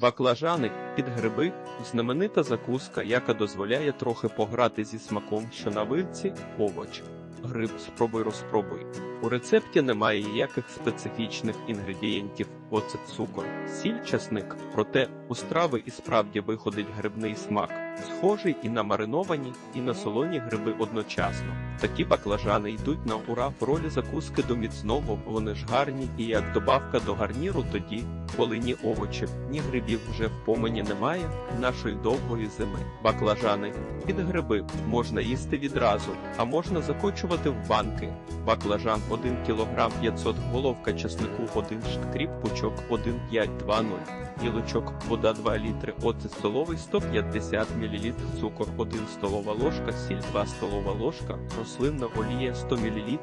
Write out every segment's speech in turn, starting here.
Баклажани під гриби знаменита закуска, яка дозволяє трохи пограти зі смаком, що на вилці овоч. Гриб спробуй розпробуй. У рецепті немає ніяких специфічних інгредієнтів, оцет цукор, сіль, часник. Проте у страви і справді виходить грибний смак, схожий і на мариновані, і на солоні гриби одночасно. Такі баклажани йдуть на ура в ролі закуски до міцного, вони ж гарні і як добавка до гарніру тоді, коли ні овочів, ні грибів вже в помині немає нашої довгої зими. Баклажани під гриби можна їсти відразу, а можна закочувати в банки. Баклажан 1 кг 500 головка чеснику 1 шкріп пучок 1,520 гілочок, вода 2 літри, оцет столовий 150 мл, цукор 1 столова ложка, сіль 2 столова ложка, рослинна олія 100 мл.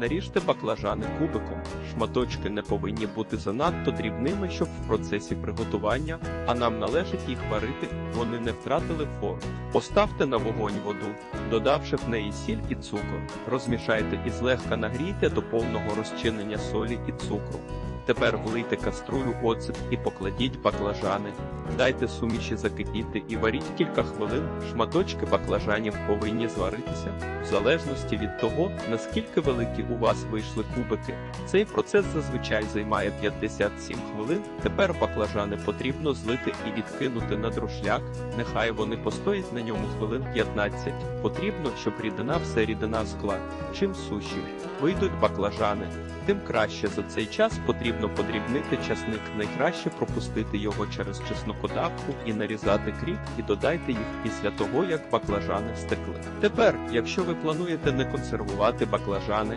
Наріжте баклажани кубиком. Шматочки не повинні бути занадто дрібними, щоб в процесі приготування, а нам належить їх варити, вони не втратили форму. Поставте на вогонь воду, додавши в неї сіль і цукор. Розмішайте і злегка нагрійте до повного розчинення солі і цукру. Тепер влийте каструлю оцет і покладіть баклажани. Дайте суміші закипіти і варіть кілька хвилин. Шматочки баклажанів повинні зваритися в залежності від того, наскільки великі у вас вийшли кубики. Цей процес зазвичай займає 57 хвилин. Тепер баклажани потрібно злити і відкинути на друшляк. Нехай вони постоять на ньому хвилин 15. Потрібно, щоб рідина все рідина скла. Чим суші вийдуть баклажани, тим краще за цей час потрібно подрібнити часник. Найкраще пропустити його через чеснокодавку і нарізати кріп, і додайте їх після того, як баклажани стекли. Тепер, якщо ви плануєте не консервувати баклажани,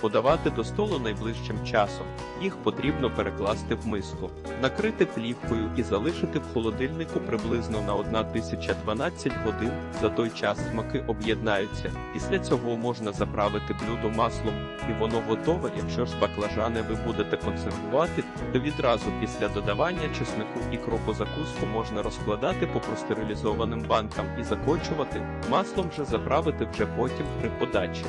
подавати до столу найближчим часом, їх потрібно перекласти в миску, накрити плівкою і залишити в холодильнику приблизно на 1012 годин. За той час смаки об'єднаються. Після цього можна заправити блюдо маслом, і воно готове. Якщо ж баклажани ви будете консервувати, то відразу після додавання чеснику і кропу закуску можна розкладати по простерилізованим банкам і закочувати. Маслом же заправити вже потім при подачі.